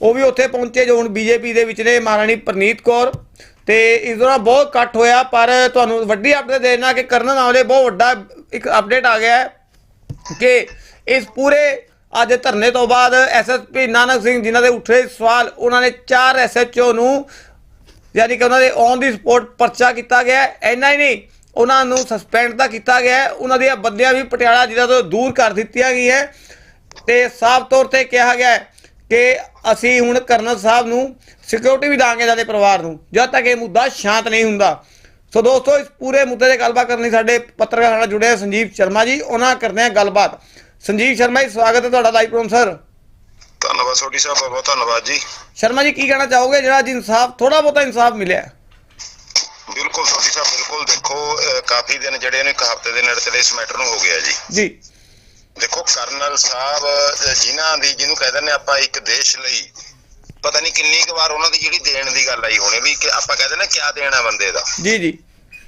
ਉਹ ਵੀ ਉੱਥੇ ਪਹੁੰਚੇ ਜੋ ਹੁਣ ਬੀਜੇਪੀ ਦੇ ਵਿੱਚ ਨੇ, ਮਹਾਰਾਣੀ ਪ੍ਰਨੀਤ ਕੌਰ। ਤੇ ਇਸ ਦੌਰਾਨ ਬਹੁਤ ਇਕੱਠ ਹੋਇਆ, ਪਰ ਤੁਹਾਨੂੰ ਵੱਡੀ ਅਪਡੇਟ ਦੇਣਾ ਕਿ ਕਰਨ ਨਾਲੇ ਬਹੁਤ ਵੱਡਾ ਇੱਕ ਅਪਡੇਟ ਆ ਗਿਆ ਹੈ ਕਿ ਇਸ ਪੂਰੇ ਅੱਜ ਧਰਨੇ ਤੋਂ ਬਾਅਦ ਐਸਐਸਪੀ ਨਾਨਕ ਸਿੰਘ ਜਿਨ੍ਹਾਂ ਦੇ ਉੱਠੇ ਸਵਾਲ, ਉਹਨਾਂ ਨੇ ਚਾਰ ਐਸਐਚਓ ਨੂੰ ਯਾਨੀ ਕਿ ਉਹਨਾਂ ਦੇ ਔਨ ਦੀ ਸਪੋਰਟ ਪਰਚਾ ਕੀਤਾ ਗਿਆ ਹੈ। ਇੰਨਾ ਹੀ ਨਹੀਂ, ਉਹਨਾਂ ਨੂੰ ਸਸਪੈਂਡ ਤਾਂ ਕੀਤਾ ਗਿਆ ਉਹਨਾਂ ਦੀਆਂ ਬੰਦਿਆਂ ਵੀ ਪਟਿਆਲਾ ਜ਼ਿਲ੍ਹਾ ਤੋਂ ਦੂਰ ਕਰ ਦਿੱਤੀਆਂ ਗਈਆਂ ਹੈ। ਤੇ ਸਾਫ਼ ਤੌਰ ਤੇ ਕਿਹਾ ਗਿਆ ਹੈ ਕਿ ਅਸੀਂ ਹੁਣ ਕਰਨਲ ਸਾਹਿਬ ਨੂੰ ਸਿਕਿਉਰਿਟੀ ਵੀ ਦਾਂਗੇ ਇਹਨਾਂ ਦੇ ਪਰਿਵਾਰ ਨੂੰ ਜਦ ਤੱਕ ਇਹ ਮੁੱਦਾ ਸ਼ਾਂਤ ਨਹੀਂ ਹੁੰਦਾ। ਸੋ ਦੋਸਤੋ ਇਸ ਪੂਰੇ ਮੁੱਦੇ ਤੇ ਗੱਲਬਾਤ ਕਰਨ ਲਈ ਸਾਡੇ ਪੱਤਰਕਾਰ ਨਾਲ ਜੁੜੇ ਸੰਜੀਵ ਸ਼ਰਮਾ ਜੀ ਉਹਨਾਂ ਕਰਦੇ ਹਾਂ ਗੱਲਬਾਤ। ਸੰਜੀਵ ਸ਼ਰਮਾ ਜੀ ਸਵਾਗਤ ਹੈ ਤੁਹਾਡਾ ਲਾਈਵ ਪ੍ਰੋਮ ਸਰ ਧੰਨਵਾਦ ਸੋਢੀ ਸਾਹਿਬ ਬਹੁਤ ਬਹੁਤ ਧੰਨਵਾਦ ਜੀ। ਸ਼ਰਮਾ ਜੀ ਕੀ ਕਹਿਣਾ ਚਾਹੋਗੇ? ਜਿਹੜਾ ਅੱਜ ਇਨਸਾਫ ਥੋੜਾ ਬਹੁਤਾ ਇਨਸਾਫ ਮਿਲਿਆ? ਬਿਲਕੁਲ ਸੋਢੀ ਸਾਹਿਬ ਬਿਲਕੁਲ ਦੇਖੋ ਕਾਫੀ ਦਿਨ ਜਿਹੜੇ ਨੇ ਇੱਕ ਹਫ਼ਤੇ ਦੇ ਨੇੜੇ ਤੇੜੇ ਇਸ ਮੈਟਰ ਨੂੰ ਹੋ ਗਿਆ ਜੀ। ਜੀ। ਦੇਖੋ ਕਰਨਲ ਸਾਹਿਬ ਜਿਨ੍ਹਾਂ ਦੀ ਜਿਹਨੂੰ ਕਹਿ ਦਿੰਦੇ ਆਪਾਂ ਇੱਕ ਦੇਸ਼ ਲਈ ਪਤਾ ਨਹੀਂ ਕਿੰਨੀ ਕੁ ਵਾਰ ਉਹਨਾਂ ਦੀ ਜਿਹੜੀ ਦੇਣ ਦੀ ਗੱਲ ਆਈ ਹੋਣੀ ਵੀ ਕਿ ਆਪਾਂ ਕਹਿੰਦੇ ਨਾ ਕਿਆ ਦੇਣਾ ਬੰਦੇ ਦਾ। ਜੀ ਜੀ।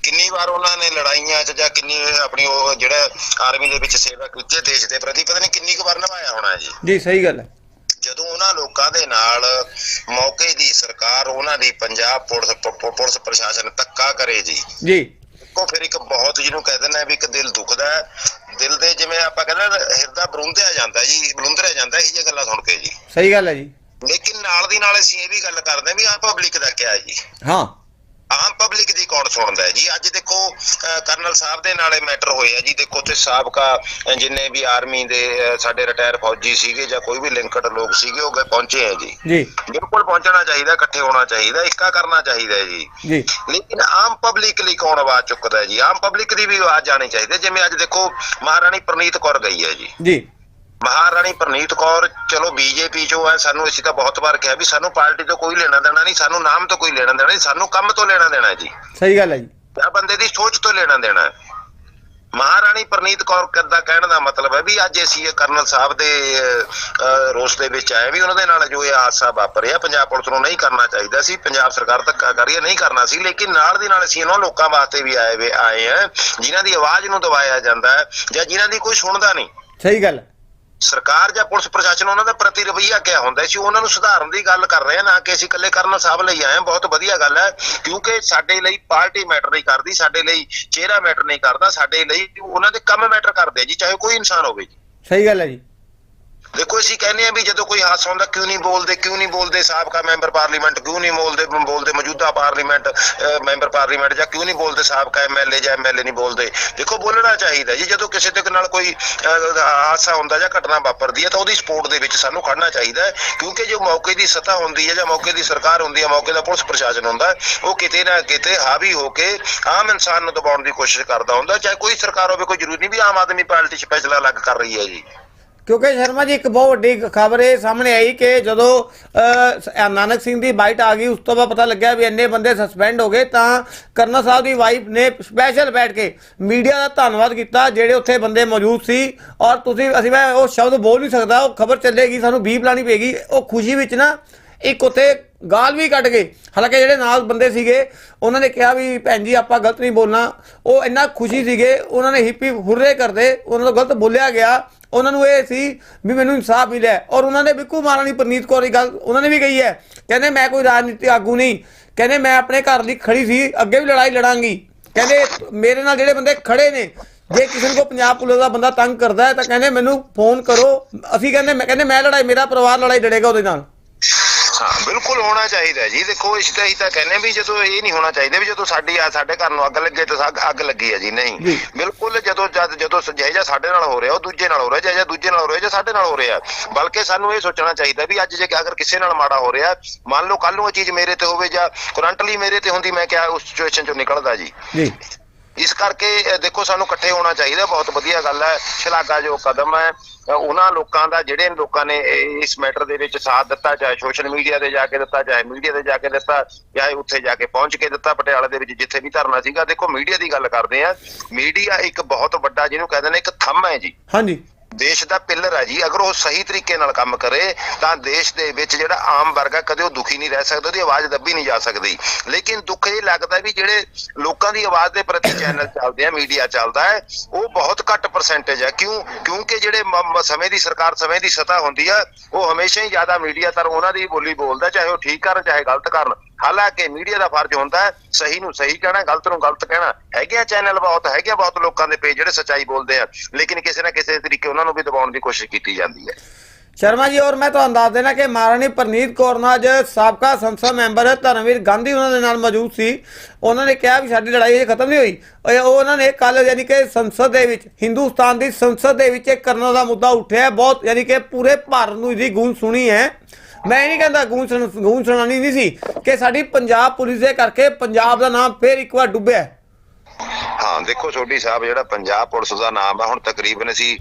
ਕਿੰਨੀ ਵਾਰ ਉਹਨਾਂ ਨੇ ਲੜਾਈਆਂ 'ਚ ਜਾਂ ਕਿੰਨੀ ਆਪਣੀ ਉਹ ਜਿਹੜਾ ਆਰਮੀ ਦੇ ਵਿੱਚ ਸੇਵਾ ਕੀਤੀ ਦੇਸ਼ ਦੇ ਪ੍ਰਤੀ ਪਤਾ ਨਹੀਂ ਕਿੰਨੀ ਕੁ ਵਾਰ ਨਿਭਾਇਆ ਹੋਣਾ ਜੀ। ਜੀ ਸਹੀ ਗੱਲ ਹੈ। ਜਦੋਂ ਉਹਨਾਂ ਲੋਕਾਂ ਦੇ ਨਾਲ ਮੌਕੇ ਦੀ ਸਰਕਾਰ ਉਹਨਾਂ ਦੀ ਪੰਜਾਬ ਪੁਲਿਸ ਪੁਲਿਸ ਪ੍ਰਸ਼ਾਸਨ ਧੱਕਾ ਕਰੇ ਜੀ ਜੀ। ਕੋ ਫਿਰ ਇੱਕ ਬਹੁਤ ਜਿਹਨੂੰ ਕਹਿ ਦਿੰਦਾ ਵੀ ਇੱਕ ਦਿਲ ਦੁਖਦਾ ਜਿਵੇਂ ਆਪਾਂ ਕਹਿੰਦੇ ਹਿਰਦਾ ਬਰੁੰਦਿਆ ਜਾਂਦਾ ਜੀ ਬਲੁੰਦਰਿਆ ਜਾਂਦਾ ਇਹ ਜਿਹੀਆਂ ਗੱਲਾਂ ਸੁਣ ਕੇ ਜੀ। ਸਹੀ ਗੱਲ ਹੈ ਜੀ। ਲੇਕਿਨ ਨਾਲ ਦੀ ਨਾਲ ਅਸੀਂ ਇਹ ਵੀ ਗੱਲ ਕਰਦੇ ਹਾਂ ਵੀ ਆਮ ਪਬਲਿਕ ਦਾ ਕਿਆ ਹੈ ਜੀ। ਹਾਂ। ਆਮ ਪਬਲਿਕ ਦੀ ਕੌਣ ਸੁਣਦਾ ਹੈ? ਜੀ ਅੱਜ ਦੇਖੋ ਕਰਨਲ ਸਾਹਿਬ ਦੇ ਨਾਲੇ ਮੈਟਰ ਹੋਏ ਆ। ਜੀ ਦੇਖੋ ਤੇ ਸਾਬਕਾ ਜਿੰਨੇ ਵੀ ਆਰਮੀ ਦੇ ਸਾਡੇ ਰਿਟਾਇਰ ਫੌਜੀ ਸੀਗੇ ਜਾਂ ਕੋਈ ਵੀ ਲਿੰਕਡ ਲੋਕ ਸੀਗੇ ਉਹ ਗਏ ਪਹੁੰਚੇ ਆ ਜੀ। ਜੀ। ਬਿਲਕੁਲ ਪਹੁੰਚਣਾ ਚਾਹੀਦਾ ਇਕੱਠੇ ਹੋਣਾ ਚਾਹੀਦਾ ਇੱਕਾ ਕਰਨਾ ਚਾਹੀਦਾ ਜੀ। ਜੀ। ਲੇਕਿਨ ਆਮ ਪਬਲਿਕ ਲਈ ਕੌਣ ਆਵਾਜ਼ ਚੁੱਕਦਾ ਹੈ ਜੀ? ਆਮ ਪਬਲਿਕ ਦੀ ਵੀ ਆਵਾਜ਼ ਜਾਣੀ ਚਾਹੀਦੀ ਜਿਵੇਂ ਅੱਜ ਦੇਖੋ ਮਹਾਰਾਣੀ ਪ੍ਰਨੀਤ ਕੌਰ ਗਈ ਹੈ ਜੀ। ਜੀ। ਮਹਾਰਾਣੀ ਪ੍ਰਨੀਤ ਕੌਰ ਚਲੋ ਬੀਜੇਪੀ ਚੋਂ ਹੈ ਸਾਨੂੰ ਅਸੀਂ ਤਾਂ ਬਹੁਤ ਵਾਰ ਕਿਹਾ ਵੀ ਸਾਨੂੰ ਪਾਰਟੀ ਤੋਂ ਕੋਈ ਲੈਣਾ ਦੇਣਾ ਨਹੀਂ ਸਾਨੂੰ ਨਾਮ ਤੋਂ ਕੋਈ ਲੈਣਾ ਦੇਣਾ ਨਹੀਂ ਸਾਨੂੰ ਕੰਮ ਤੋਂ ਲੈਣਾ ਦੇਣਾ ਜੀ। ਸਹੀ ਗੱਲ ਹੈ ਜੀ। ਆ ਬੰਦੇ ਦੀ ਸੋਚ ਤੋਂ ਲੈਣਾ ਦੇਣਾ। ਹੈ ਮਹਾਰਾਣੀ ਪ੍ਰਨੀਤ ਕੌਰ ਦਾ ਕਹਿਣ ਦਾ ਮਤਲਬ ਹੈ ਵੀ ਅੱਜ ਅਸੀਂ ਇਹ ਕਰਨਲ ਸਾਹਿਬ ਦੇ ਰੋਸ ਦੇ ਵਿੱਚ ਆਏ ਵੀ ਉਹਨਾਂ ਦੇ ਨਾਲ ਜੋ ਇਹ ਹਾਦਸਾ ਵਾਪਰਿਆ ਪੰਜਾਬ ਪੁਲਿਸ ਨੂੰ ਨਹੀਂ ਕਰਨਾ ਚਾਹੀਦਾ ਸੀ ਪੰਜਾਬ ਸਰਕਾਰ ਧੱਕਾ ਕਰ ਰਹੀ ਹੈ ਨਹੀਂ ਕਰਨਾ ਸੀ ਲੇਕਿਨ ਨਾਲ ਦੀ ਨਾਲ ਅਸੀਂ ਉਹਨਾਂ ਲੋਕਾਂ ਵਾਸਤੇ ਵੀ ਆਏ ਵੇ ਆਏ ਆ ਜਿਨ੍ਹਾਂ ਦੀ ਆਵਾਜ਼ ਨੂੰ ਦਬਾਇਆ ਜਾਂਦਾ ਹੈ ਜਾਂ ਜਿਨ੍ਹਾਂ ਦੀ ਕੋਈ ਸੁਣਦਾ ਨਹੀਂ। ਸਹੀ ਗੱਲ ਹੈ। ਸਰਕਾਰ ਜਾਂ ਪੁਲਿਸ ਪ੍ਰਸ਼ਾਸਨ ਉਹਨਾਂ ਦਾ ਪ੍ਰਤੀ ਰਵਈਆ ਕਿਆ ਹੁੰਦਾ ਸੀ ਉਹਨਾਂ ਨੂੰ ਸੁਧਾਰਨ ਦੀ ਗੱਲ ਕਰ ਰਹੇ ਆ ਨਾ ਕਿ ਅਸੀਂ ਇਕੱਲੇ ਕਰਨ ਸਾਹਿਬ ਲਈ ਆਏ ਹਾਂ। ਬਹੁਤ ਵਧੀਆ ਗੱਲ ਹੈ, ਕਿਉਂਕਿ ਸਾਡੇ ਲਈ ਪਾਰਟੀ ਮੈਟਰ ਨਹੀਂ ਕਰਦੀ, ਸਾਡੇ ਲਈ ਚਿਹਰਾ ਮੈਟਰ ਨਹੀਂ ਕਰਦਾ, ਸਾਡੇ ਲਈ ਉਹਨਾਂ ਦੇ ਕੰਮ ਮੈਟਰ ਕਰਦੇ ਆ ਜੀ, ਚਾਹੇ ਕੋਈ ਇਨਸਾਨ ਹੋਵੇ ਜੀ। ਸਹੀ ਗੱਲ ਹੈ ਜੀ। ਦੇਖੋ ਅਸੀਂ ਕਹਿੰਦੇ ਆ ਵੀ ਜਦੋਂ ਕੋਈ ਹਾਦਸਾ ਹੁੰਦਾ, ਕਿਉਂ ਨਹੀਂ ਬੋਲਦੇ, ਕਿਉਂ ਨਹੀਂ ਬੋਲਦੇ ਸਾਬਕਾ ਮੈਂਬਰ ਪਾਰਲੀਮੈਂਟ, ਕਿਉਂ ਨਹੀਂ ਬੋਲਦੇ ਬੋਲਦੇ ਮੌਜੂਦਾ ਪਾਰਲੀਮੈਂਟ ਮੈਂਬਰ ਪਾਰਲੀਮੈਂਟ ਜਾਂ ਕਿਉਂ ਨਹੀਂ ਬੋਲਦੇ ਸਾਬਕਾ ਐਮਐਲਏ ਜਾਂ ਐਮਐਲਏ ਨਹੀਂ ਬੋਲਦੇ। ਦੇਖੋ ਬੋਲਣਾ ਚਾਹੀਦਾ ਜੀ, ਜਦੋਂ ਕਿਸੇ ਦੇ ਨਾਲ ਕੋਈ ਹਾਦਸਾ ਹੁੰਦਾ ਜਾਂ ਘਟਨਾ ਵਾਪਰਦੀ ਹੈ ਤਾਂ ਉਹਦੀ ਸਪੋਰਟ ਦੇ ਵਿੱਚ ਸਾਨੂੰ ਖੜਨਾ ਚਾਹੀਦਾ ਹੈ, ਕਿਉਂਕਿ ਜੋ ਮੌਕੇ ਦੀ ਸਤਾ ਹੁੰਦੀ ਹੈ ਜਾਂ ਮੌਕੇ ਦੀ ਸਰਕਾਰ ਹੁੰਦੀ ਹੈ, ਮੌਕੇ ਦਾ ਪੁਲਿਸ ਪ੍ਰਸ਼ਾਸਨ ਹੁੰਦਾ ਉਹ ਕਿਤੇ ਨਾ ਕਿਤੇ ਹਾਵੀ ਹੋ ਕੇ ਆਮ ਇਨਸਾਨ ਨੂੰ ਦਬਾਉਣ ਦੀ ਕੋਸ਼ਿਸ਼ ਕਰਦਾ ਹੁੰਦਾ, ਚਾਹੇ ਕੋਈ ਸਰਕਾਰ ਹੋਵੇ, ਕੋਈ ਜ਼ਰੂਰੀ ਨਹੀਂ ਵੀ ਆਮ ਆਦਮੀ ਪਾਰਟੀ ਚ ਫੈਸਲਾ ਅਲੱਗ ਕਰ ਰਹੀ ਹੈ ਜੀ। ਕਿਉਂਕਿ ਸ਼ਰਮਾ ਜੀ ਇੱਕ ਬਹੁਤ ਵੱਡੀ ਖਬਰ ਇਹ ਸਾਹਮਣੇ ਆਈ ਕਿ ਜਦੋਂ ਨਾਨਕ ਸਿੰਘ ਦੀ ਬਾਈਟ ਆ ਗਈ, ਉਸ ਤੋਂ ਬਾਅਦ ਪਤਾ ਲੱਗਿਆ ਵੀ ਇੰਨੇ ਬੰਦੇ ਸਸਪੈਂਡ ਹੋ ਗਏ, ਤਾਂ ਕਰਨਾ ਸਾਹਿਬ ਦੀ ਵਾਈਫ ਨੇ ਸਪੈਸ਼ਲ ਬੈਠ ਕੇ ਮੀਡੀਆ ਦਾ ਧੰਨਵਾਦ ਕੀਤਾ, ਜਿਹੜੇ ਉੱਥੇ ਬੰਦੇ ਮੌਜੂਦ ਸੀ। ਔਰ ਤੁਸੀਂ, ਅਸੀਂ ਮੈਂ ਉਹ ਸ਼ਬਦ ਬੋਲ ਨਹੀਂ ਸਕਦਾ, ਉਹ ਖਬਰ ਚੱਲੇਗੀ, ਸਾਨੂੰ ਬੀਪ ਲਾਣੀ ਪਏਗੀ। ਉਹ ਖੁਸ਼ੀ ਵਿੱਚ ਨਾ ਇੱਕ ਉੱਥੇ ਗਾਲ ਵੀ ਕੱਢ ਗਏ। ਹਾਲਾਂਕਿ ਜਿਹੜੇ ਨਾਲ ਬੰਦੇ ਸੀਗੇ, ਉਹਨਾਂ ਨੇ ਕਿਹਾ ਵੀ ਭੈਣ ਜੀ, ਆਪਾਂ ਗਲਤ ਨਹੀਂ ਬੋਲਣਾ। ਉਹ ਇੰਨਾ ਖੁਸ਼ੀ ਸੀਗੇ, ਉਹਨਾਂ ਨੇ ਹਿੱਪੀ ਹੁਰਰੇ ਕਰਦੇ, ਉਹਨਾਂ ਤੋਂ ਗਲਤ ਬੋਲਿਆ ਗਿਆ। ਉਹਨਾਂ ਨੂੰ ਇਹ ਸੀ ਵੀ ਮੈਨੂੰ ਇਨਸਾਫ ਮਿਲਿਆ ਔਰ ਉਹਨਾਂ ਨੇ ਬਿਲਕੁਲ ਮਹਾਰਾਣੀ ਪ੍ਰਨੀਤ ਕੌਰ ਦੀ ਗੱਲ ਉਹਨਾਂ ਨੇ ਵੀ ਕਹੀ ਹੈ। ਕਹਿੰਦੇ ਮੈਂ ਕੋਈ ਰਾਜਨੀਤਿਕ ਆਗੂ ਨਹੀਂ। ਕਹਿੰਦੇ ਮੈਂ ਆਪਣੇ ਘਰ ਲਈ ਖੜੀ ਸੀ, ਅੱਗੇ ਵੀ ਲੜਾਈ ਲੜਾਂਗੀ। ਕਹਿੰਦੇ ਮੇਰੇ ਨਾਲ ਜਿਹੜੇ ਬੰਦੇ ਖੜੇ ਨੇ, ਜੇ ਕਿਸੇ ਨੂੰ ਕੋਈ ਪੰਜਾਬ ਪੁਲਿਸ ਦਾ ਬੰਦਾ ਤੰਗ ਕਰਦਾ ਹੈ ਤਾਂ ਕਹਿੰਦੇ ਮੈਨੂੰ ਫੋਨ ਕਰੋ। ਅਸੀਂ ਕਹਿੰਦੇ ਮੈਂ ਕਹਿੰਦੇ ਮੈਂ ਲੜਾਈ ਮੇਰਾ ਪਰਿਵਾਰ ਲੜਾਈ ਲੜੇਗਾ ਉਹਦੇ ਨਾਲ। ਹਾਂ ਬਿਲਕੁਲ ਹੋਣਾ ਚਾਹੀਦਾ ਜੀ। ਦੇਖੋ ਇਸ ਤਾਂ ਹੀ ਤਾਂ ਕਹਿੰਦੇ ਵੀ ਜਦੋਂ ਇਹ ਨਹੀਂ ਹੋਣਾ ਚਾਹੀਦਾ ਵੀ ਜਦੋਂ ਸਾਡੀ ਆ ਸਾਡੇ ਘਰ ਨੂੰ ਅੱਗ ਲੱਗੇ ਤਾਂ ਅੱਗ- ਅੱਗ ਲੱਗੀ ਹੈ ਜੀ ਨਹੀਂ। ਬਿਲਕੁਲ ਜਦੋਂ ਜਦ ਜਦੋਂ ਜਿਹਾ ਸਾਡੇ ਨਾਲ ਹੋ ਰਿਹਾ ਉਹ ਦੂਜੇ ਨਾਲ ਹੋ ਰਿਹਾ ਜਿਹਾ ਦੂਜੇ ਨਾਲ ਹੋ ਰਿਹਾ ਜਾਂ ਸਾਡੇ ਨਾਲ ਹੋ ਰਿਹਾ। ਬਲਕਿ ਸਾਨੂੰ ਇਹ ਸੋਚਣਾ ਚਾਹੀਦਾ ਵੀ ਅੱਜ ਜੇ ਅਗਰ ਕਿਸੇ ਨਾਲ ਮਾੜਾ ਹੋ ਰਿਹਾ ਮੰਨ ਲਓ ਕੱਲ ਨੂੰ ਇਹ ਚੀਜ਼ ਮੇਰੇ ਤੇ ਹੋਵੇ ਜਾਂ ਕਰੰਟਲੀ ਮੇਰੇ ਤੇ ਹੁੰਦੀ ਮੈਂ ਕਿਹਾ ਉਸ ਸਿਚੁਏਸ਼ਨ ਚੋਂ ਨਿਕਲਦਾ ਜੀ। ਜੀ। ਇਸ ਕਰਕੇ ਦੇਖੋ ਸਾਨੂੰ ਇਕੱਠੇ ਹੋਣਾ ਚਾਹੀਦਾ, ਬਹੁਤ ਵਧੀਆ ਗੱਲ ਹੈ, ਸ਼ਲਾਘਾ ਜੋ ਕਦਮ ਹੈ ਉਹਨਾਂ ਲੋਕਾਂ ਦਾ, ਜਿਹੜੇ ਲੋਕਾਂ ਨੇ ਇਸ ਮੈਟਰ ਦੇ ਵਿੱਚ ਸਾਥ ਦਿੱਤਾ, ਚਾਹੇ ਸੋਸ਼ਲ ਮੀਡੀਆ ਤੇ ਜਾ ਕੇ ਦਿੱਤਾ, ਚਾਹੇ ਮੀਡੀਆ ਤੇ ਜਾ ਕੇ ਦਿੱਤਾ ਚਾਹੇ ਉੱਥੇ ਜਾ ਕੇ ਪਹੁੰਚ ਕੇ ਦਿੱਤਾ, ਪਟਿਆਲੇ ਦੇ ਵਿੱਚ ਜਿੱਥੇ ਵੀ ਧਰਨਾ ਸੀਗਾ, ਦੇਖੋ ਮੀਡੀਆ ਦੀ ਗੱਲ ਕਰਦੇ ਆ ਮੀਡੀਆ ਇੱਕ ਬਹੁਤ ਵੱਡਾ, ਜਿਹਨੂੰ ਕਹਿੰਦੇ ਨੇ ਇੱਕ ਥੰਮ ਹੈ ਜੀ। ਹਾਂਜੀ। ਦੇਸ਼ ਦਾ ਪਿੱਲਰ ਹੈ ਜੀ। ਅਗਰ ਉਹ ਸਹੀ ਤਰੀਕੇ ਨਾਲ ਕੰਮ ਕਰੇ, ਤਾਂ ਦੇਸ਼ ਦੇ ਵਿੱਚ ਜਿਹੜਾ ਆਮ ਵਰਗ ਹੈ ਕਦੇ ਉਹ ਦੁਖੀ ਨਹੀਂ ਰਹਿ ਸਕਦਾ, ਉਹਦੀ ਆਵਾਜ਼ ਦੱਬੀ ਨਹੀਂ ਜਾ ਸਕਦੀ। ਲੇਕਿਨ ਦੁੱਖ ਇਹ ਲੱਗਦਾ ਵੀ ਜਿਹੜੇ ਲੋਕਾਂ ਦੀ ਆਵਾਜ਼ ਦੇ ਪ੍ਰਤੀ ਚੈਨਲ ਚੱਲਦੇ ਆ, ਮੀਡੀਆ ਚੱਲਦਾ ਹੈ, ਉਹ ਬਹੁਤ ਘੱਟ ਪਰਸੈਂਟੇਜ ਹੈ ਕਿਉਂ? ਕਿਉਂਕਿ ਜਿਹੜੇ ਸਮੇਂ ਦੀ ਸਰਕਾਰ, ਸਮੇਂ ਦੀ ਸਤਾ ਹੁੰਦੀ ਆ, ਉਹ ਹਮੇਸ਼ਾ ਹੀ ਜ਼ਿਆਦਾ ਮੀਡੀਆ ਤਰ ਉਹਨਾਂ ਦੀ ਬੋਲੀ ਬੋਲਦਾ, ਚਾਹੇ ਉਹ ਠੀਕ ਕਰਨ, ਚਾਹੇ ਗਲਤ ਕਰਨ। ਹਾਲਾਂਕਿ ਮੀਡੀਆ ਦਾ ਫਰਜ਼ ਹੁੰਦਾ ਹੈ, ਸਹੀ ਨੂੰ ਸਹੀ ਕਹਿਣਾ, ਗਲਤ ਨੂੰ ਗਲਤ ਕਹਿਣਾ। ਹੈਗੇ ਆ ਚੈਨਲ ਬਹੁਤ, ਹੈਗੇ ਆ ਬਹੁਤ ਲੋਕਾਂ ਦੇ ਪੇਜ ਜਿਹੜੇ ਸੱਚਾਈ ਬੋਲਦੇ ਆ, ਲੇਕਿਨ ਕਿਸੇ ਨਾ ਕਿਸੇ ਤਰੀਕੇ ਉਹਨਾਂ ਨੂੰ ਵੀ ਦਬਾਉਣ ਦੀ ਕੋਸ਼ਿਸ਼ ਕੀਤੀ ਜਾਂਦੀ ਹੈ। ਸ਼ਰਮਾ ਜੀ, ਔਰ ਮੈਂ ਤੁਹਾਨੂੰ ਦੱਸ ਦੇਣਾ ਕਿ ਮਹਾਰਾਣੀ ਪ੍ਰਨੀਤ ਕੌਰ ਨਾਲ ਸਾਬਕਾ ਸੰਸਦ ਮੈਂਬਰ ਧਰਮਵੀਰ ਗਾਂਧੀ ਉਹਨਾਂ ਦੇ ਨਾਲ ਮੌਜੂਦ ਸੀ। ਉਹਨਾਂ ਨੇ ਕਿਹਾ ਵੀ ਸਾਡੀ ਲੜਾਈ ਅਜੇ ਖਤਮ ਨਹੀਂ ਹੋਈ। ਉਹ ਉਹਨਾਂ ਨੇ ਕੱਲ ਯਾਨੀ ਕਿ ਸੰਸਦ ਦੇ ਵਿੱਚ, ਹਿੰਦੁਸਤਾਨ ਦੀ ਸੰਸਦ ਦੇ ਵਿੱਚ ਇੱਕ ਕਰਨਾ ਦਾ ਮੁੱਦਾ ਉੱਠਿਆ ਬਹੁਤ ਯਾਨੀ ਕਿ ਪੂਰੇ ਭਾਰਤ ਨੂੰ ਇਹਦੀ ਗੂੰਜ ਸੁਣੀ ਹੈ। ਮੈਂ ਇਹ ਨਹੀਂ ਕਹਿੰਦਾ ਗੂੰਜ ਸੁਣ- ਗੂੰਜ ਸੁਣਾਣੀ ਨਹੀਂ ਸੀ ਕਿ ਸਾਡੀ ਪੰਜਾਬ ਪੁਲਿਸ ਦੇ ਕਰਕੇ ਪੰਜਾਬ ਦਾ ਨਾਮ ਫੇਰ ਇੱਕ ਵਾਰ ਡੁੱਬਿਆ ਹੈ। ਦੇਖੋ ਛੋਟੀ ਸਾਹਿਬ ਜਿਹੜਾ ਪੰਜਾਬ ਪੁਲਿਸ ਦਾ ਨਾਮ ਆ ਹੁਣ ਤਕਰੀਬਨ ਅਸੀਂ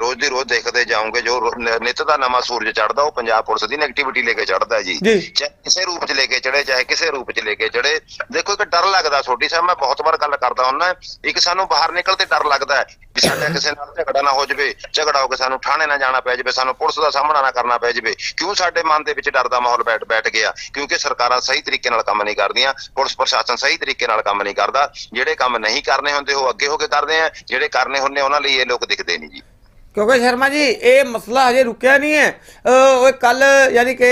ਰੋਜ਼ ਦੀ ਰੋਜ਼ ਦੇਖਦੇ ਜਾਓਗੇ ਜੋ ਨਿੱਤ ਦਾ ਨਵਾਂ ਸੂਰਜ ਚੜਦਾ ਉਹ ਪੰਜਾਬ ਪੁਲਿਸ ਦੀ ਨੈਗੇਟਿਵਿਟੀ ਲੈ ਕੇ ਚੜਦਾ ਜੀ। ਚਾਹੇ ਕਿਸੇ ਰੂਪ ਚ ਲੈ ਕੇ ਚੜੇ ਚਾਹੇ ਕਿਸੇ ਰੂਪ ਚ ਲੈ ਕੇ ਚੜੇ ਦੇਖੋ ਇੱਕ ਡਰ ਲੱਗਦਾ ਛੋਟੀ ਸਾਹਿਬ ਮੈਂ ਬਹੁਤ ਵਾਰ ਗੱਲ ਕਰਦਾ ਹੁੰਦਾ ਇੱਕ ਸਾਨੂੰ ਬਾਹਰ ਨਿਕਲ ਤੇ ਡਰ ਲੱਗਦਾ ਹੈ ਵੀ ਸਾਡਾ ਕਿਸੇ ਨਾਲ ਝਗੜਾ ਨਾ ਹੋ ਜਾਵੇ ਝਗੜਾ ਹੋ ਕੇ ਸਾਨੂੰ ਥਾਣੇ ਨਾ ਜਾਣਾ ਪੈ ਜਾਵੇ ਸਾਨੂੰ ਪੁਲਿਸ ਦਾ ਸਾਹਮਣਾ ਨਾ ਕਰਨਾ ਪੈ ਜਾਵੇ ਕਿਉਂ ਸਾਡੇ ਮਨ ਦੇ ਵਿੱਚ ਡਰ ਦਾ ਮਾਹੌਲ ਬੈਠ ਬੈਠ ਗਿਆ ਕਿਉਂਕਿ ਸਰਕਾਰਾਂ ਸਹੀ ਤਰੀਕੇ ਨਾਲ ਕੰਮ ਨਹੀਂ ਕਰਦੀਆਂ ਪੁਲਿਸ ਪ੍ਰਸ਼ਾਸਨ ਸਹੀ ਤਰੀਕੇ ਨਾਲ ਕੰਮ ਨਹੀਂ ਕਰਦਾ ਜਿਹੜੇ ਕੰਮ ਨਹੀਂ ਕਰਨੇ ਹੁੰਦੇ ਉਹ ਅੱਗੇ ਹੋ ਕੇ ਕਰਦੇ ਆ ਜਿਹੜੇ ਕਰਨੇ ਹੁੰਦੇ ਉਹਨਾਂ ਲਈ ਇਹ ਲੋਕ ਦਿਖਦੇ ਨਹੀਂ ਜੀ। ਕਿਉਂਕਿ ਸ਼ਰਮਾ ਜੀ ਇਹ ਮਸਲਾ ਹਜੇ ਰੁਕਿਆ ਨਹੀਂ ਹੈ। ਉਹ ਕੱਲ ਯਾਨੀ ਕਿ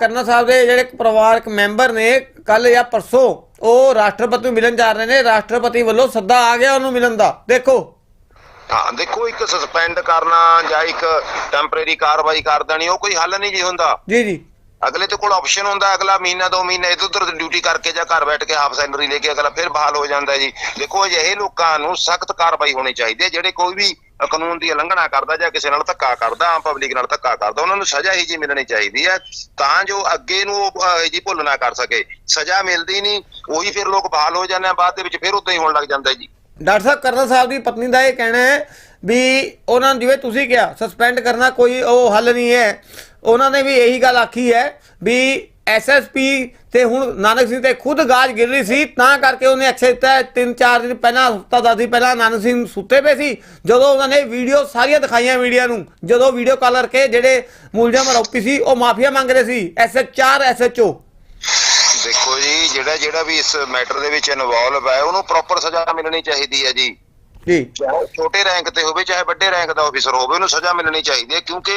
ਕਰਨਾ ਸਾਹਿਬ ਦੇ ਜਿਹੜੇ ਪਰਿਵਾਰਕ ਮੈਂਬਰ ਨੇ ਕੱਲ ਜਾਂ ਪਰਸੋਂ ਉਹ ਰਾਸ਼ਟਰਪਤੀ ਨੂੰ ਮਿਲਣ ਜਾ ਰਹੇ ਨੇ। ਰਾਸ਼ਟਰਪਤੀ ਵੱਲੋਂ ਸੱਦਾ ਆ ਗਿਆ ਉਹਨੂੰ ਮਿਲਣ ਦਾ। ਦੇਖੋ। ਹਾਂ ਦੇਖੋ ਇੱਕ ਸਸਪੈਂਡ ਕਰਨਾ ਜਾਂ ਇੱਕ ਟੈਂਪਰੇਰੀ ਕਾਰਵਾਈ ਕਰ ਦੇਣੀ ਉਹ ਕੋਈ ਹੱਲ ਨਹੀਂ ਜੀ ਹੁੰਦਾ। ਜੀ ਜੀ। ਅਗਲੇ ਤੇ ਕੋਲ ਆਪਸ਼ਨ ਹੁੰਦਾ ਅਗਲਾ ਮਹੀਨਾ, ਦੋ ਮਹੀਨੇ ਇਧਰ ਉਧਰ ਡਿਊਟੀ ਕਰਕੇ ਜਾਂ ਘਰ ਬੈਠ ਕੇ ਹਾਫ ਸੈਲਰੀ ਲੈ ਕੇ ਅਗਲਾ ਫਿਰ ਬਹਾਲ ਹੋ ਜਾਂਦਾ ਜੀ। ਦੇਖੋ, ਅਜਿਹੇ ਲੋਕਾਂ ਨੂੰ ਸਖਤ ਕਾਰਵਾਈ ਹੋਣੀ ਚਾਹੀਦੀ ਹੈ, ਜਿਹੜੇ ਕੋਈ ਵੀ ਕਾਨੂੰਨ ਦੀ ਉਲੰਘਣਾ ਕਰਦਾ ਜਾਂ ਕਿਸੇ ਨਾਲ ਧੱਕਾ ਕਰਦਾ, ਆਮ ਪਬਲਿਕ ਨਾਲ ਧੱਕਾ ਕਰਦਾ, ਉਹਨਾਂ ਨੂੰ ਸਜ਼ਾ ਹੀ ਜੀ ਮਿਲਣੀ ਚਾਹੀਦੀ ਹੈ, ਤਾਂ ਜੋ ਅੱਗੇ ਨੂੰ ਜੀ ਭੁੱਲ ਨਾ ਕਰ ਸਕੇ। ਸਜ਼ਾ ਮਿਲਦੀ ਨਹੀਂ, ਉਹੀ ਫਿਰ ਲੋਕ ਬਹਾਲ ਹੋ ਜਾਂਦੇ ਆ, ਬਾਅਦ ਦੇ ਵਿੱਚ ਫਿਰ ਉਦਾਂ ਹੀ ਹੋਣ ਲੱਗ ਜਾਂਦਾ ਜੀ। ਡਾਕਟਰ ਸਾਹਿਬ ਕਰਨਾ ਸਾਹਿਬ ਦੀ ਪਤਨੀ ਦਾ ਇਹ ਕਹਿਣਾ ਹੈ ਵੀ ਉਹਨਾਂ ਨੂੰ ਜਿਵੇਂ ਤੁਸੀਂ ਕਿਹਾ ਸਸਪੈਂਡ ਕਰਨਾ ਕੋਈ ਉਹ ਹੱਲ ਨਹੀਂ ਹੈ। ਉਹਨਾਂ ਨੇ ਵੀ ਇਹੀ ਗੱਲ ਆਖੀ ਹੈ ਵੀ ਐਸਐਸਪੀ ਤੇ ਹੁਣ ਨਾਨਕ ਸਿੰਘ ਤੇ ਖੁਦ ਗਾਜ ਗਿਰ ਰਹੀ ਸੀ, ਤਾਂ ਕਰਕੇ ਉਹਨੇ ਐਕਸ਼ਨ ਦਿੱਤਾ ਤਿੰਨ ਚਾਰ ਦਿਨ ਪਹਿਲਾਂ, ਹਫਤਾ ਦਸ ਦਿਨ ਪਹਿਲਾਂ ਨਾਨਕ ਸਿੰਘ ਸੁੱਤੇ ਪਏ ਸੀ, ਜਦੋਂ ਉਹਨਾਂ ਨੇ ਵੀਡੀਓ ਸਾਰੀਆਂ ਦਿਖਾਈਆਂ ਮੀਡੀਆ ਨੂੰ। ਜਦੋਂ ਵੀਡੀਓ ਕਾਲ ਕਰਕੇ ਜਿਹੜੇ ਮੁਲਜ਼ਮ ਆਰੋਪੀ ਸੀ, ਉਹ ਮਾਫੀਆ ਮੰਗ ਰਹੇ ਸੀ। ਐਸਐਚ 4 ਐਸਐਚਓ ਦੇਖੋ ਜੀ ਜਿਹੜਾ ਜਿਹੜਾ ਵੀ ਇਸ ਮੈਟਰ ਦੇ ਵਿੱਚ ਇਨਵੋਲਵ ਹੈ, ਉਹਨੂੰ ਪ੍ਰੋਪਰ ਸਜ਼ਾ ਮਿਲਣੀ ਚਾਹੀਦੀ ਹੈ ਜੀ। ਜੀ। ਚਾਹੇ ਛੋਟੇ ਰੈਂਕ ਤੇ ਹੋਵੇ, ਚਾਹੇ ਵੱਡੇ ਰੈਂਕ ਦਾ ਅਫੀਸਰ ਹੋਵੇ, ਉਹਨੂੰ ਸਜ਼ਾ ਮਿਲਣੀ ਚਾਹੀਦੀ ਹੈ ਕਿਉਂਕਿ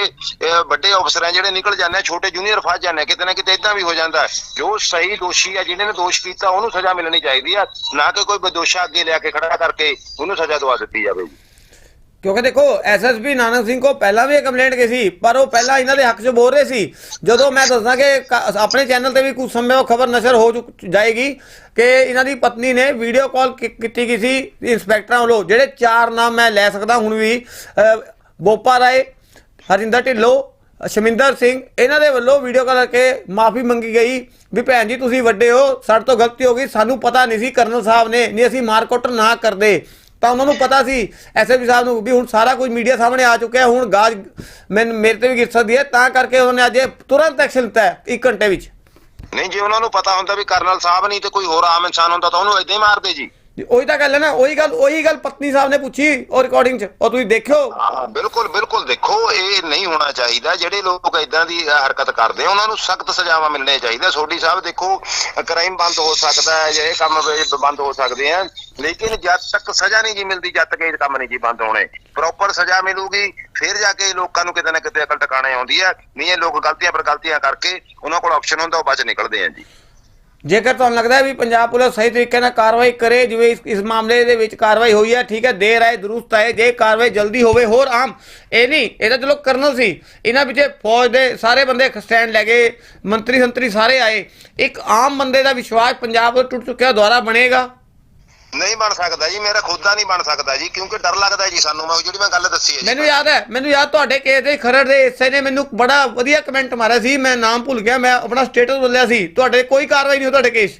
ਵੱਡੇ ਅਫਸਰ ਹੈ ਜਿਹੜੇ ਨਿਕਲ ਜਾਂਦੇ ਆ, ਛੋਟੇ ਜੂਨੀਅਰ ਫਸ ਜਾਂਦੇ ਆ, ਕਿਤੇ ਨਾ ਕਿਤੇ ਇਦਾਂ ਵੀ ਹੋ ਜਾਂਦਾ ਜੋ ਸਹੀ ਦੋਸ਼ੀ ਹੈ ਜਿਹਨੇ ਨੇ ਦੋਸ਼ ਕੀਤਾ, ਉਹਨੂੰ ਸਜ਼ਾ ਮਿਲਣੀ ਚਾਹੀਦੀ ਆ। ਨਾ ਕਿ ਕੋਈ ਬਦੋਸ਼ਾ ਅੱਗੇ ਲਿਆ ਕੇ ਖੜਾ ਕਰਕੇ ਉਹਨੂੰ ਸਜ਼ਾ ਦਵਾ ਦਿੱਤੀ ਜਾਵੇ ਜੀ। ਕਿਉਂਕਿ ਦੇਖੋ ਐਸਐਸਪੀ ਨਾਨਕ ਸਿੰਘ ਕੋ ਪਹਿਲਾਂ ਵੀ ਇਹ ਕੰਪਲੇਂਟ ਗਈ ਸੀ ਪਰ ਉਹ ਪਹਿਲਾਂ ਇਹਨਾਂ ਦੇ ਹੱਕ 'ਚ ਬੋਲ ਰਹੇ ਸੀ। ਜਦੋਂ ਮੈਂ ਦੱਸਦਾ ਕਿ ਕ- ਆਪਣੇ ਚੈਨਲ ਤੇ ਵੀ ਕੁਝ ਸਮੇਂ ਉਹ ਖਬਰ ਨਸ਼ਰ ਹੋ ਚੁੱਕ ਜਾਏਗੀ ਕਿ ਇਹਨਾਂ ਦੀ ਪਤਨੀ ਨੇ ਵੀਡੀਓ ਕਾਲ ਕੀਤੀ ਗਈ ਸੀ ਇੰਸਪੈਕਟਰਾਂ ਵੱਲੋਂ ਜਿਹੜੇ ਚਾਰ ਨਾਮ ਮੈਂ ਲੈ ਸਕਦਾ ਹੁਣ ਵੀ ਅ, ਬੋਪਾ ਰਾਏ ਹਰਿੰਦਰ ਢਿੱਲੋਂ ਸ਼ਮਿੰਦਰ ਸਿੰਘ ਇਹਨਾਂ ਦੇ ਵੱਲੋਂ ਵੀਡੀਓ ਕਾਲ ਕਰਕੇ ਮਾਫੀ ਮੰਗੀ ਗਈ ਵੀ ਭੈਣ ਜੀ ਤੁਸੀਂ ਵੱਡੇ ਹੋ ਸਾਡੇ ਤੋਂ ਗਲਤੀ ਹੋ ਗਈ ਸਾਨੂੰ ਪਤਾ ਨਹੀਂ ਸੀ ਕਰਨਲ ਸਾਹਿਬ ਨੇ ਨਹੀਂ ਅਸੀਂ ਮਾਰਕੁੱਟ ਨਾ ਕਰਦੇ। ਤਾਂ ਉਹਨਾਂ ਨੂੰ ਪਤਾ ਸੀ ਐਸਐਸਪੀ ਸਾਹਿਬ ਨੂੰ ਵੀ ਹੁਣ ਸਾਰਾ ਕੁਝ ਮੀਡੀਆ ਸਾਹਮਣੇ ਆ ਚੁੱਕਿਆ ਹੁਣ ਗਾਜ ਮੈਨੂੰ ਮੇਰੇ ਤੇ ਵੀ ਗਿਰ ਸਕਦੀ ਹੈ ਤਾਂ ਕਰਕੇ ਉਹਨਾਂ ਨੇ ਅੱਜ ਤੁਰੰਤ ਐਕਸ਼ਨ ਲਿੱਤਾ ਹੈ 1 ਘੰਟੇ ਵਿੱਚ। ਨਹੀਂ ਜੇ ਉਹਨਾਂ ਨੂੰ ਪਤਾ ਹੁੰਦਾ ਵੀ ਕਰਨਲ ਸਾਹਿਬ ਨਹੀਂ ਤੇ ਕੋਈ ਹੋਰ ਆਮ ਇਨਸਾਨ ਹੁੰਦਾ ਤਾਂ ਉਹਨੂੰ ਏਦਾਂ ਹੀ ਮਾਰਦੇ ਜੀ, ਉਹੀ ਤਾਂ ਗੱਲ ਹੈ ਨਾ, ਉਹੀ ਗੱਲ ਉਹੀ ਗੱਲ ਪਤਨੀ ਸਾਹਿਬ ਨੇ ਪੁੱਛੀ ਉਹ ਰਿਕਾਰਡਿੰਗ 'ਚ, ਉਹ ਤੁਸੀਂ ਦੇਖਿਓ। ਹਾਂ, ਬਿਲਕੁਲ ਬਿਲਕੁਲ ਦੇਖੋ, ਇਹ ਨਹੀਂ ਹੋਣਾ ਚਾਹੀਦਾ, ਜਿਹੜੇ ਲੋਕ ਇਦਾਂ ਦੀ ਹਰਕਤ ਕਰਦੇ ਆ, ਉਹਨਾਂ ਨੂੰ ਸਖਤ ਸਜ਼ਾਵਾਂ ਮਿਲਣੀਆਂ ਚਾਹੀਦੀਆਂ। ਸੋਢੀ ਸਾਹਿਬ ਦੇਖੋ ਕ੍ਰਾਈਮ ਬੰਦ ਹੋ ਸਕਦਾ ਹੈ, ਜੇ ਕੰਮ ਬੰਦ ਹੋ ਸਕਦੇ ਆ, ਲੇਕਿਨ ਜਦ ਤੱਕ ਸਜ਼ਾ ਨਹੀਂ ਜੀ ਮਿਲਦੀ, ਜਦ ਤੱਕ ਇਹ ਕੰਮ ਨਹੀਂ ਜੀ ਬੰਦ ਹੋਣੇ। ਪ੍ਰੋਪਰ ਸਜ਼ਾ ਮਿਲੂਗੀ, ਫਿਰ ਜਾ ਕੇ ਲੋਕਾਂ ਨੂੰ ਕਿਤੇ ਨਾ ਕਿਤੇ ਅਕਲ ਟਿਕਾਣੇ ਆਉਂਦੀ ਹੈ। ਨਹੀਂ, ਇਹ ਲੋਕ ਗਲਤੀਆਂ ਪਰ ਗਲਤੀਆਂ ਕਰਕੇ, ਉਹਨਾਂ ਕੋਲ ਆਪਸ਼ਨ ਹੁੰਦਾ, ਉਹ ਬਚ ਨਿਕਲਦੇ ਆ ਜੀ। ਜੇਕਰ ਤੁਹਾਨੂੰ ਲੱਗਦਾ ਹੈ ਵੀ ਪੰਜਾਬ ਪੁਲਿਸ ਸਹੀ ਤਰੀਕੇ ਨਾਲ ਕਾਰਵਾਈ ਕਰੇ, ਜਿਵੇਂ ਇਸ ਇਸ ਮਾਮਲੇ ਦੇ ਵਿੱਚ ਕਾਰਵਾਈ ਹੋਈ ਹੈ, ਠੀਕ ਹੈ, ਦੇਰ ਆਏ, ਦਰੁਸਤ ਆਏ, ਜੇ ਕਾਰਵਾਈ ਜਲਦੀ ਹੋਵੇ, ਹੋਰ ਆਮ। ਇਹ ਨਹੀਂ, ਇਹ ਤਾਂ ਚਲੋ ਕਰਨਲ ਸੀ। ਇਹਨਾਂ ਪਿੱਛੇ ਫੌਜ ਦੇ ਸਾਰੇ ਬੰਦੇ ਸਟੈਂਡ ਲੈ ਗਏ ਮੰਤਰੀ ਸੰਤਰੀ ਸਾਰੇ ਆਏ। ਇੱਕ ਆਮ ਬੰਦੇ ਦਾ ਵਿਸ਼ਵਾਸ ਪੰਜਾਬ ਤੋਂ ਟੁੱਟ ਚੁੱਕਿਆ ਦੁਆਰਾ ਬਣੇਗਾ। ਨਹੀਂ ਬਣ ਸਕਦਾ ਜੀ, ਮੇਰਾ ਖੁਦ ਦਾ ਨਹੀਂ ਬਣ ਸਕਦਾ ਜੀ, ਕਿਉਂਕਿ ਡਰ ਲੱਗਦਾ ਜੀ ਸਾਨੂੰ, ਮੈਂ ਜਿਹੜੀ ਮੈਂ ਗੱਲ ਦੱਸੀ ਹੈ ਜੀ। ਮੈਨੂੰ ਯਾਦ ਹੈ, ਮੈਨੂੰ ਯਾਦ ਤੁਹਾਡੇ ਕੇਸ ਦੇ ਖਰੜ ਦੇ ਐਸਏ ਨੇ ਮੈਨੂੰ ਬੜਾ ਵਧੀਆ ਕਮੈਂਟ ਮਾਰਿਆ ਸੀ, ਮੈਂ ਨਾਮ ਭੁੱਲ ਗਿਆ, ਮੈਂ ਆਪਣਾ ਸਟੇਟਸ ਬਦਲਿਆ ਸੀ, ਤੁਹਾਡੇ ਕੋਈ ਕਾਰਵਾਈ ਨਹੀਂ ਹੋ ਤੁਹਾਡੇ ਕੇਸ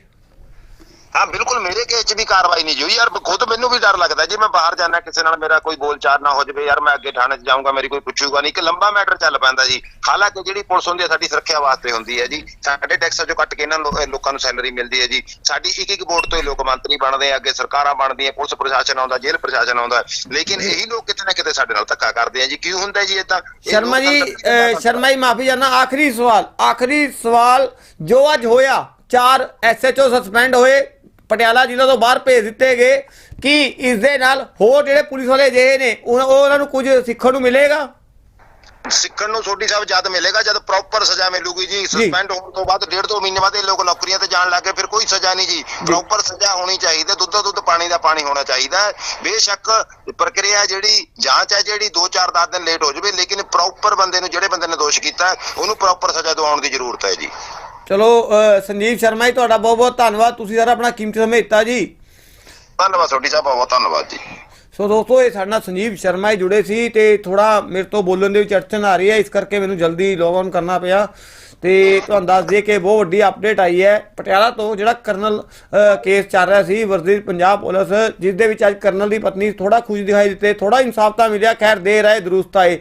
ਹਾਂ ਬਿਲਕੁਲ ਮੇਰੇ ਕੇਸ 'ਚ ਵੀ ਕਾਰਵਾਈ ਨਹੀਂ ਹੋਈ। ਯਾਰ ਖੁਦ ਮੈਨੂੰ ਵੀ ਡਰ ਲੱਗਦਾ ਜੇ ਮੈਂ ਬਾਹਰ ਜਾਣਾ ਕਿਸੇ ਨਾਲ ਮੇਰਾ ਕੋਈ ਬੋਲਚਾਲ ਨਾ ਹੋ ਜਾਵੇ ਯਾਰ ਮੈਂ ਅੱਗੇ ਥਾਣੇ 'ਚ ਜਾਊਂਗਾ ਮੇਰੀ ਕੋਈ ਪੁੱਛੂਗਾ ਨਹੀਂ। ਕਿ ਲੰਬਾ ਮੈਟਰ ਚੱਲ ਪੈਂਦਾ ਜੀ। ਹਾਲਾਂਕਿ ਜਿਹੜੀ ਪੁਲਿਸ ਹੁੰਦੀ ਹੈ ਸਾਡੀ ਸੁਰੱਖਿਆ ਵਾਸਤੇ ਹੁੰਦੀ ਹੈ ਜੀ। ਸਾਡੇ ਟੈਕਸਾਂ 'ਚੋਂ ਕੱਟ ਕੇ ਇਹਨਾਂ ਲੋਕਾਂ ਨੂੰ ਸੈਲਰੀ ਮਿਲਦੀ ਹੈ ਜੀ। ਸਾਡੀ ਇੱਕ ਇੱਕ ਵੋਟ ਤੋਂ ਹੀ ਲੋਕ ਮੰਤਰੀ ਬਣਦੇ ਆ ਅੱਗੇ ਸਰਕਾਰਾਂ ਬਣਦੀਆਂ ਪੁਲਿਸ ਪ੍ਰਸ਼ਾਸਨ ਆਉਂਦਾ ਜੇਲ੍ਹ ਪ੍ਰਸ਼ਾਸਨ ਆਉਂਦਾ। ਲੇਕਿਨ ਇਹੀ ਲੋਕ ਕਿਤੇ ਨਾ ਕਿਤੇ ਸਾਡੇ ਨਾਲ ਧੱਕਾ ਕਰਦੇ ਆ ਜੀ। ਕਿਉਂ ਹੁੰਦਾ ਜੀ ਇਦਾਂ ਸ਼ਰਮਾ ਜੀ ਸ਼ਰਮਾ ਜੀ ਮਾਫੀ ਚਾਹਨਾ ਆਖਰੀ ਸਵਾਲ ਆਖਰੀ ਸਵਾਲ ਜੋ ਅੱਜ ਹੋਇਆ ਚਾਰ ਐਸਐਚਓ ਸਸਪੈਂਡ ਹੋਏ। ਪਟਿਆਲਾ ਜ਼ਿਲ੍ਹਾ ਤੋਂ ਬਾਹਰ ਭੇਜ ਦਿੱਤੇ ਗਏ ਕੀ ਇਸ ਦੇ ਨਾਲ ਹੋਰ ਜਿਹੜੇ ਪੁਲਿਸ ਵਾਲੇ ਜਿਹੇ ਨੇ ਉਹ ਉਹ ਉਹਨਾਂ ਨੂੰ ਕੁਝ ਸਿੱਖਣ ਨੂੰ ਮਿਲੇਗਾ? ਸਿੱਖਣ ਨੂੰ ਛੋਟੀ ਸਾਹਿਬ ਜਦ ਮਿਲੇਗਾ ਜਦ ਪ੍ਰੋਪਰ ਸਜ਼ਾ ਮਿਲੂਗੀ ਜੀ। ਸਸਪੈਂਡ ਹੋਣ ਤੋਂ ਬਾਅਦ ਡੇਢ ਦੋ ਮਹੀਨੇ ਬਾਅਦ ਇਹ ਲੋਕ ਨੌਕਰੀਆਂ ਤੇ ਜਾਣ ਲੱਗੇ ਫਿਰ ਕੋਈ ਸਜ਼ਾ ਨਹੀਂ ਜੀ। ਪ੍ਰੋਪਰ ਸਜ਼ਾ ਹੋਣੀ ਚਾਹੀਦੀ ਦੁੱਧ ਦੁੱਧ ਪਾਣੀ ਦਾ ਪਾਣੀ ਹੋਣਾ ਚਾਹੀਦਾ। ਬੇਸ਼ੱਕ ਪ੍ਰਕਿਰਿਆ ਜਿਹੜੀ ਜਾਂਚ ਹੈ ਜਿਹੜੀ 2-4 10 ਦਿਨ ਲੇਟ ਹੋ ਜਾਵੇ ਲੇਕਿਨ ਪ੍ਰੋਪਰ ਬੰਦੇ ਨੂੰ ਜਿਹੜੇ ਬੰਦੇ ਨੇ ਦੋਸ਼ ਕੀਤਾ ਉਹਨੂੰ ਪ੍ਰੋਪਰ ਸਜ਼ਾ ਦਿਵਾਉਣ ਦੀ ਜ਼ਰੂਰਤ ਹੈ ਜੀ। ਚਲੋ ਸੰਜੀਵ ਸ਼ਰਮਾ ਜੀ ਤੁਹਾਡਾ ਬਹੁਤ ਬਹੁਤ ਧੰਨਵਾਦ। ਤੁਸੀਂ ਸਾਰਾ ਆਪਣਾ ਕੀਮਤੀ ਸਮੇਂ ਦਿੱਤਾ ਜੀ। ਧੰਨਵਾਦ ਛੋਟੀ ਸਾਹਿਬ ਬਹੁਤ ਧੰਨਵਾਦ ਜੀ। ਸੋ ਦੋਸਤੋ ਇਹ ਸਾਡੇ ਨਾਲ ਸੰਜੀਵ ਸ਼ਰਮਾ ਜੀ ਜੁੜੇ ਸੀ ਤੇ ਥੋੜਾ ਮੇਰੇ ਤੋਂ ਬੋਲਣ ਦੇ ਵਿੱਚ ਅੜਚਨ ਆ ਰਹੀ ਹੈ। ਇਸ ਕਰਕੇ ਮੈਨੂੰ ਜਲਦੀ ਲੌਗ ਆਨ ਕਰਨਾ ਪਿਆ। ਤੇ ਤੁਹਾਨੂੰ ਦੱਸ ਦਈਏ ਕਿ ਬਹੁਤ ਵੱਡੀ ਅਪਡੇਟ ਆਈ ਹੈ। ਪਟਿਆਲਾ ਤੋਂ ਜਿਹੜਾ ਕਰਨਲ ਕੇਸ ਚੱਲ ਰਿਹਾ ਸੀ ਵਰਜ਼ਿਸ਼ ਪੰਜਾਬ ਪੁਲਿਸ ਜਿਸ ਦੇ ਵਿੱਚ ਅੱਜ ਕਰਨਲ ਦੀ ਪਤਨੀ ਥੋੜਾ ਖੁਸ਼ ਦਿਖਾਈ ਦਿੱਤੇ ਥੋੜਾ ਇਨਸਾਫ ਤਾਂ ਮਿਲਿਆ। ਖੈਰ ਦੇਰ ਆਏ ਦਰੁਸਤ ਆਏ।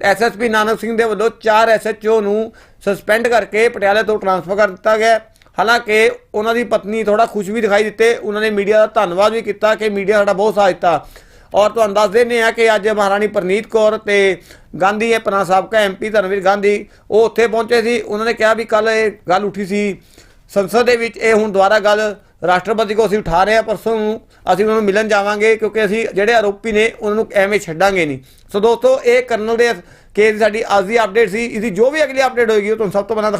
ਐਸਐਸਪੀ ਨਾਨਕ ਸਿੰਘ ਦੇ ਵੱਲੋਂ 4 ਐਸਐਚਓ ਨੂੰ ਸਸਪੈਂਡ ਕਰਕੇ ਪਟਿਆਲੇ ਤੋਂ ਟਰਾਂਸਫਰ ਕਰ ਦਿੱਤਾ ਗਿਆ ਹਾਲਾਂਕਿ ਉਹਨਾਂ ਦੀ ਪਤਨੀ ਥੋੜਾ ਖੁਸ਼ ਵੀ ਦਿਖਾਈ ਦਿੱਤੇ। ਉਹਨਾਂ ਨੇ ਮੀਡੀਆ ਦਾ ਧੰਨਵਾਦ ਵੀ ਕੀਤਾ ਕਿ ਮੀਡੀਆ ਸਾਡਾ ਬਹੁਤ ਸਾਥ ਦਿੱਤਾ। ਔਰ ਤੁਹਾਨੂੰ ਦੱਸ ਦਿੰਦੇ ਆ ਕਿ ਅੱਜ ਮਹਾਰਾਣੀ ਪ੍ਰਨੀਤ ਕੌਰ ਤੇ ਗਾਂਧੀ ਹੈ ਪਨਾ ਸਾਬਕਾ ਐਮਪੀ ਧਰਮਵੀਰ ਗਾਂਧੀ, ਉਹ ਉੱਥੇ ਪਹੁੰਚੇ ਸੀ। ਉਹਨਾਂ ਨੇ ਕਿਹਾ ਵੀ ਕੱਲ ਇਹ ਗੱਲ ਉੱਠੀ ਸੀ। ਸੰਸਦ ਦੇ ਵਿੱਚ ਇਹ ਹੁਣ ਦੁਬਾਰਾ ਗੱਲ ਰਾਸ਼ਟਰਪਤੀ ਕੋਲ ਅਸੀਂ ਉਠਾ ਰਹੇ ਹਾਂ। ਪਰਸੋਂ ਨੂੰ ਅਸੀਂ ਉਹਨਾਂ ਨੂੰ ਮਿਲਣ ਜਾਵਾਂਗੇ ਕਿਉਂਕਿ ਅਸੀਂ ਜਿਹੜੇ ਆਰੋਪੀ ਨੇ, ਉਹਨਾਂ ਨੂੰ ਐਵੇਂ ਛੱਡਾਂਗੇ ਨਹੀਂ। ਸੋ ਦੋਸਤੋ, ਇਹ ਕਰਨਲ ਦੇ ਕੇਸ ਦੀ ਸਾਡੀ ਅੱਜ ਦੀ ਅਪਡੇਟ ਸੀ। ਇਹਦੀ ਜੋ ਵੀ ਅਗਲੀ ਅਪਡੇਟ ਹੋਏਗੀ, ਉਹ ਤੁਹਾਨੂੰ ਸਭ ਤੋਂ ਪਹਿਲਾਂ ਦਿਖਾ